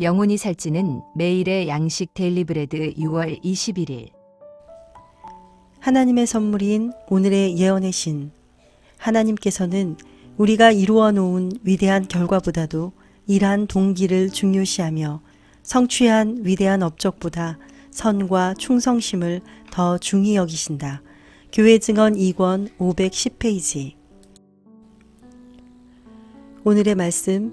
영혼이 살찌는 매일의 양식 데일리 브레드 6월 21일 하나님의 선물인 오늘의 예언의 신. 하나님께서는 우리가 이루어 놓은 위대한 결과보다도 일한 동기를 중요시하며 성취한 위대한 업적보다 선과 충성심을 더 중히 여기신다. 교회 증언 2권 510페이지. 오늘의 말씀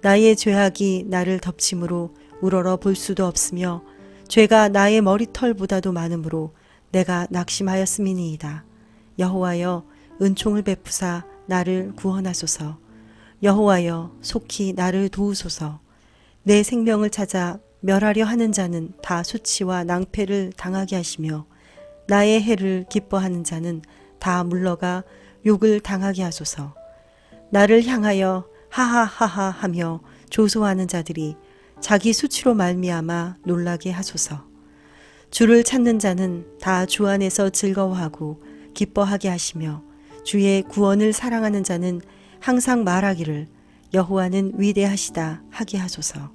나의 죄악이 나를 덮침으로 우러러 볼 수도 없으며 죄가 나의 머리털보다도 많으므로 내가 낙심하였음이니이다. 여호와여 은총을 베푸사 나를 구원하소서. 여호와여 속히 나를 도우소서. 내 생명을 찾아 멸하려 하는 자는 다 수치와 낭패를 당하게 하시며 나의 해를 기뻐하는 자는 다 물러가 욕을 당하게 하소서. 나를 향하여 하하하하 하며 조소하는 자들이 자기 수치로 말미암아 놀라게 하소서. 주를 찾는 자는 다 주 안에서 즐거워하고 기뻐하게 하시며 주의 구원을 사랑하는 자는 항상 말하기를 여호와는 위대하시다 하게 하소서.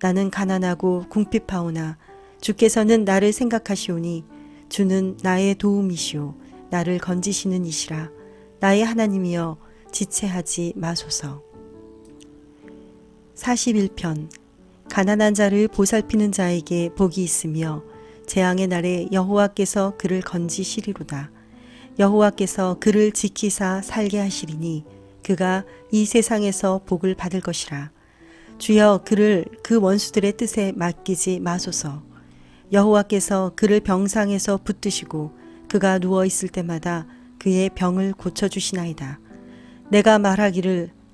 나는 가난하고 궁핍하오나 주께서는 나를 생각하시오니 주는 나의 도움이시오 나를 건지시는 이시라 나의 하나님이여 지체하지 마소서. 41편 가난한 자를 보살피는 자에게 복이 있으며 재앙의 날에 여호와께서 그를 건지시리로다. 여호와께서 그를 지키사 살게 하시리니 그가 이 세상에서 복을 받을 것이라. 주여 그를 그 원수들의 뜻에 맡기지 마소서. 여호와께서 그를 병상에서 붙드시고 그가 누워 있을 때마다 그의 병을 고쳐 주시나이다. 내가 말하기를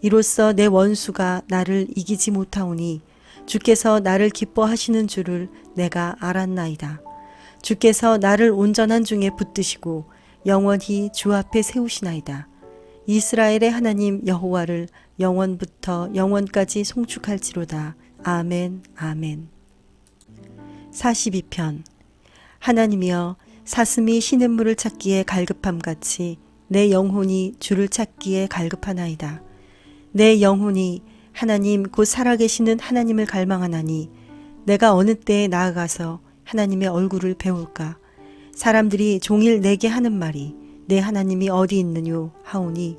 이로써 내 원수가 나를 이기지 못하오니 주께서 나를 기뻐하시는 줄을 내가 알았나이다. 주께서 나를 온전한 중에 붙드시고 영원히 주 앞에 세우시나이다. 이스라엘의 하나님 여호와를 영원부터 영원까지 송축할지로다. 아멘, 아멘. 42편 하나님이여 사슴이 시냇물을 찾기에 갈급함 같이 내 영혼이 주를 찾기에 갈급하나이다. 내 영혼이 하나님 곧 살아계시는 하나님을 갈망하나니 내가 어느 때에 나아가서 하나님의 얼굴을 배울까? 사람들이 종일 내게 하는 말이 내 하나님이 어디 있느뇨 하오니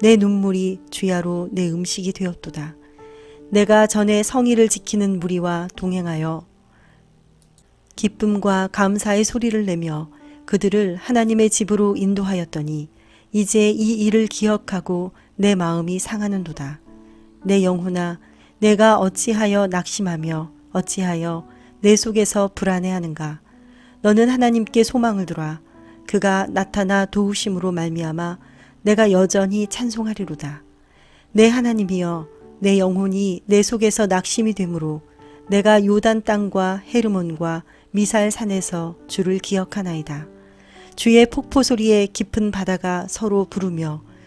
내 눈물이 주야로 내 음식이 되었도다. 내가 전에 성의를 지키는 무리와 동행하여 기쁨과 감사의 소리를 내며 그들을 하나님의 집으로 인도하였더니 이제 이 일을 기억하고 내 마음이 상하는도다. 내 영혼아, 내가 어찌하여 낙심하며 어찌하여 내 속에서 불안해하는가? 너는 하나님께 소망을 두라. 그가 나타나 도우심으로 말미암아 내가 여전히 찬송하리로다. 내 하나님이여, 내 영혼이 내 속에서 낙심이 되므로 내가 요단 땅과 헤르몬과 미살 산에서 주를 기억하나이다. 주의 폭포 소리에 깊은 바다가 서로 부르며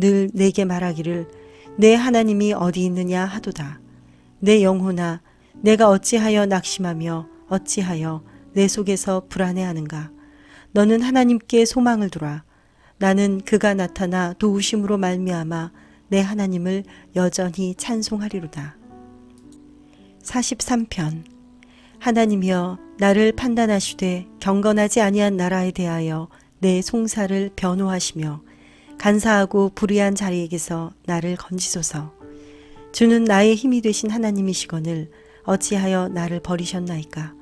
늘 내게 말하기를 내 하나님이 어디 있느냐 하도다. 내 영혼아, 내가 어찌하여 낙심하며 어찌하여 내 속에서 불안해하는가? 너는 하나님께 소망을 두라. 나는 그가 나타나 도우심으로 말미암아 내 하나님을 여전히 찬송하리로다. 43편 하나님이여 나를 판단하시되 경건하지 아니한 나라에 대하여 내 송사를 변호하시며 간사하고 불의한 자리에게서 나를 건지소서. 주는 나의 힘이 되신 하나님이시거늘 어찌하여 나를 버리셨나이까?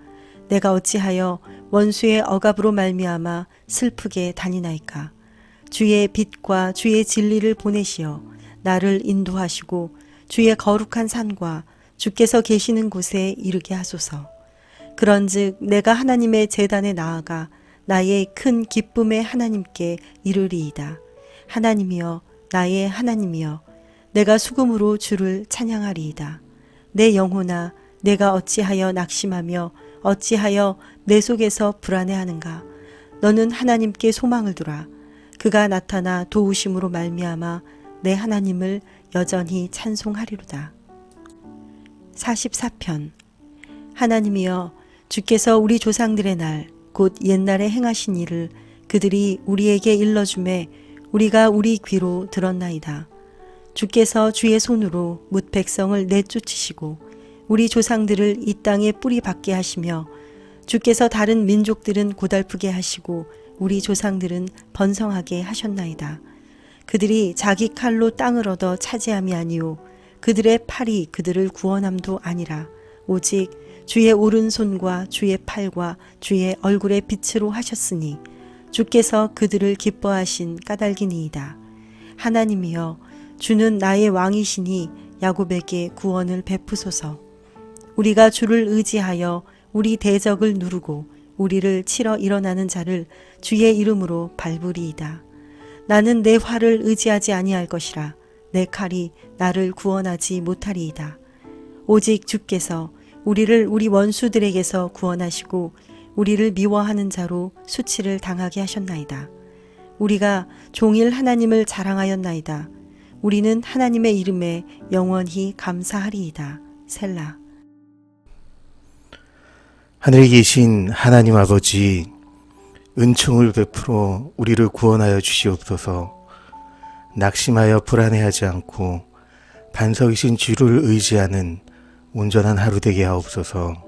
내가 어찌하여 원수의 억압으로 말미암아 슬프게 다니나이까? 주의 빛과 주의 진리를 보내시어 나를 인도하시고 주의 거룩한 산과 주께서 계시는 곳에 이르게 하소서. 그런즉 내가 하나님의 재단에 나아가 나의 큰 기쁨의 하나님께 이르리이다. 하나님이여 나의 하나님이여 내가 수금으로 주를 찬양하리이다. 내 영혼아 내가 어찌하여 낙심하며 어찌하여 내 속에서 불안해하는가 너는 하나님께 소망을 두라 그가 나타나 도우심으로 말미암아 내 하나님을 여전히 찬송하리로다. 44편 하나님이여 주께서 우리 조상들의 날 곧 옛날에 행하신 일을 그들이 우리에게 일러주매 우리가 우리 귀로 들었나이다. 주께서 주의 손으로 뭇 백성을 내쫓으시고 우리 조상들을 이 땅에 뿌리 박게 하시며 주께서 다른 민족들은 고달프게 하시고 우리 조상들은 번성하게 하셨나이다. 그들이 자기 칼로 땅을 얻어 차지함이 아니요 그들의 팔이 그들을 구원함도 아니라 오직 주의 오른손과 주의 팔과 주의 얼굴의 빛으로 하셨으니 주께서 그들을 기뻐하신 까닭이니이다. 하나님이여 주는 나의 왕이시니 야곱에게 구원을 베푸소서. 우리가 주를 의지하여 우리 대적을 누르고 우리를 치러 일어나는 자를 주의 이름으로 밟으리이다. 나는 내 활을 의지하지 아니할 것이라 내 칼이 나를 구원하지 못하리이다. 오직 주께서 우리를 우리 원수들에게서 구원하시고 우리를 미워하는 자로 수치를 당하게 하셨나이다. 우리가 종일 하나님을 자랑하였나이다. 우리는 하나님의 이름에 영원히 감사하리이다. 셀라. 하늘에 계신 하나님 아버지, 은총을 베풀어 우리를 구원하여 주시옵소서. 낙심하여 불안해하지 않고 반석이신 주를 의지하는 온전한 하루 되게 하옵소서.